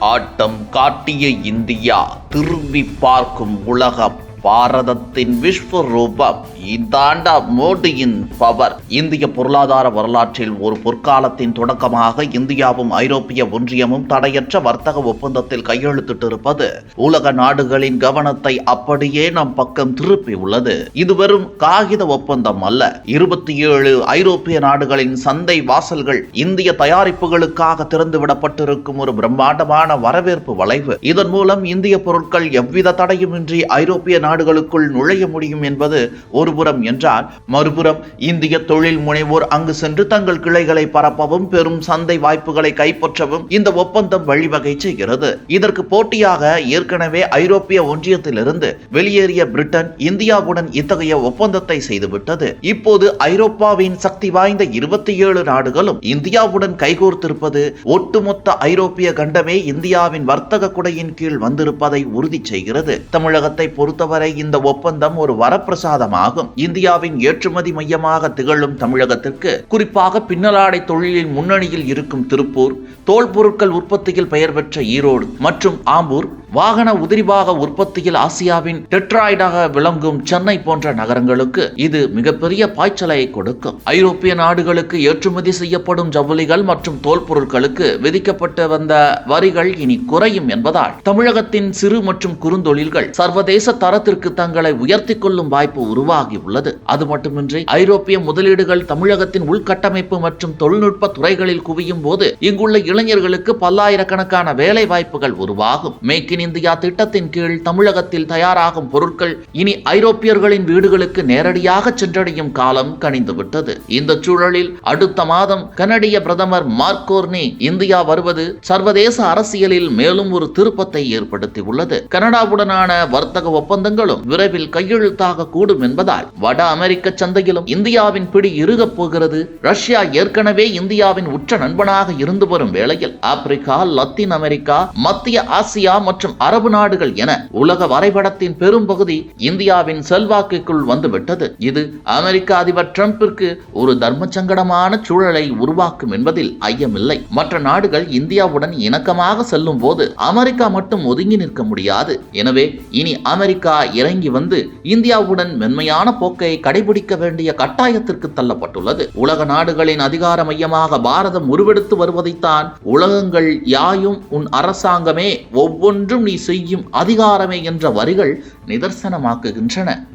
ஆட்டம் காட்டிய இந்தியா திரும்பி பார்க்கும் உலகம். பாரதத்தின் விஸ்வரூபம். இந்தாண்டா மோடியின் பவர். இந்திய பொருளாதார வரலாற்றில் ஒரு பொற்காலத்தின் தொடக்கமாக இந்தியாவும் ஐரோப்பிய ஒன்றியமும் தடையற்ற வர்த்தக ஒப்பந்தத்தில் கையெழுத்திட்டிருப்பது உலக நாடுகளின் கவனத்தை அப்படியே நம் பக்கம் திருப்பி உள்ளது. இது வெறும் காகித ஒப்பந்தம் அல்ல. இருபத்தி ஏழு ஐரோப்பிய நாடுகளின் சந்தை வாசல்கள் இந்திய தயாரிப்புகளுக்காக திறந்துவிடப்பட்டிருக்கும் ஒரு பிரம்மாண்டமான வரவேற்பு வளைவு. இதன் மூலம் இந்திய பொருட்கள் எவ்வித தடையுமின்றி ஐரோப்பிய நாடுகளுக்குள் நுழைய முடியும் என்பது ஒருபுறம் என்றால் மறுபுறம் இந்திய தொழில் முனைவோர் அங்கு சென்று தங்கள் கிளைகளை பரப்பவும் பெரும் சந்தை வாய்ப்புகளை கைப்பற்றவும் இந்த ஒப்பந்தம் வழிவகை செய்கிறது. இதற்கு போட்டியாக ஏற்கனவே ஐரோப்பிய ஒன்றியத்திலிருந்து வெளியேறிய பிரிட்டன் இந்தியாவுடன் இத்தகைய ஒப்பந்தத்தை செய்துவிட்டது. இப்போது ஐரோப்பாவின் சக்தி வாய்ந்த இருபத்தி ஏழு நாடுகளும் இந்தியாவுடன் கைகோர்த்திருப்பது ஒட்டுமொத்த ஐரோப்பிய கண்டமே இந்தியாவின் வர்த்தக குடையின் கீழ் வந்திருப்பதை உறுதி செய்கிறது. தமிழகத்தை பொறுத்தவரை இந்த ஒப்பந்தம் ஒரு வரப்பிரசாதமாகும். இந்தியாவின் ஏற்றுமதி மையமாக திகழும் தமிழகத்திற்கு குறிப்பாக பின்னலாடை தொழிலில் முன்னணியில் இருக்கும் திருப்பூர் தோல் பொருட்கள் உற்பத்தியில் பெயர் பெற்ற ஈரோடு மற்றும் ஆம்பூர் வாகன உதிரிபாக உற்பத்தியில் ஆசியாவின் டெட்ராய்டாக விளங்கும் சென்னை போன்ற நகரங்களுக்கு இது மிகப்பெரிய பாய்ச்சலை கொடுக்கும். ஐரோப்பிய நாடுகளுக்கு ஏற்றுமதி செய்யப்படும் ஜவுளிகள் மற்றும் தோல் பொருட்களுக்கு விதிக்கப்பட்டு வந்த வரிகள் இனி குறையும் என்பதால் தமிழகத்தின் சிறு மற்றும் குறுந்தொழில்கள் சர்வதேச தரத்திற்கு தங்களை உயர்த்தி கொள்ளும் வாய்ப்பு உருவாகி உள்ளது. அது மட்டுமின்றி ஐரோப்பிய முதலீடுகள் தமிழகத்தின் உள்கட்டமைப்பு மற்றும் தொழில்நுட்ப துறைகளில் குவியும் போது இங்குள்ள இளைஞர்களுக்கு பல்லாயிரக்கணக்கான வேலை வாய்ப்புகள் உருவாகும். மேக் இன் இந்தியா திட்டத்தின் கீழ் தமிழகத்தில் தயாராகும் பொருட்கள் இனி ஐரோப்பியர்களின் வீடுகளுக்கு நேரடியாக சென்றடையும் காலம் கனிந்துவிட்டது. இந்த சூழலில் அடுத்த மாதம் கனடிய பிரதமர் மார்க்கோர்னி இந்தியா வருவது சர்வதேச அரசியலில் மேலும் ஒரு திருப்பத்தை ஏற்படுத்தியுள்ளது. கனடாவுடனான வர்த்தக ஒப்பந்தங்களும் விரைவில் கையெழுத்தாக கூடும் என்பதால் வட அமெரிக்க சந்தையிலும் இந்தியாவின் பிடி இறுகப் போகிறது. ரஷ்யா ஏற்கனவே இந்தியாவின் உற்ற நண்பனாக இருந்து வரும் வேளையில் ஆப்பிரிக்கா லத்தீன் அமெரிக்கா மத்திய ஆசியா மற்றும் அரபு நாடுகள் என உலக வரைபடத்தின் பெரும்பகுதி இந்தியாவின் செல்வாக்குக்குள் வந்துவிட்டது. இது அமெரிக்க அதிபர் டிரம்பிற்கு ஒரு தர்ம சங்கடமான சூழலை உருவாக்கும் என்பதில் ஐயமில்லை. மற்ற நாடுகள் இந்தியாவுடன் இணக்கமாக செல்லும் போது அமெரிக்கா மட்டும் ஒதுங்கி நிற்க முடியாது. எனவே இனி அமெரிக்கா இறங்கி வந்து இந்தியாவுடன் மென்மையான போக்கை கடைபிடிக்க வேண்டிய கட்டாயத்திற்கு தள்ளப்பட்டுள்ளது. உலக நாடுகளின் அதிகார மையமாக பாரதம் உருவெடுத்து வருவதைத்தான் உலகங்கள் யாயும் உன் அரசாங்கமே ஒவ்வொன்றும் நீ செய்யும் அதிகாரமே என்ற வரிகள் நிதர்சனமாக்குகின்றன.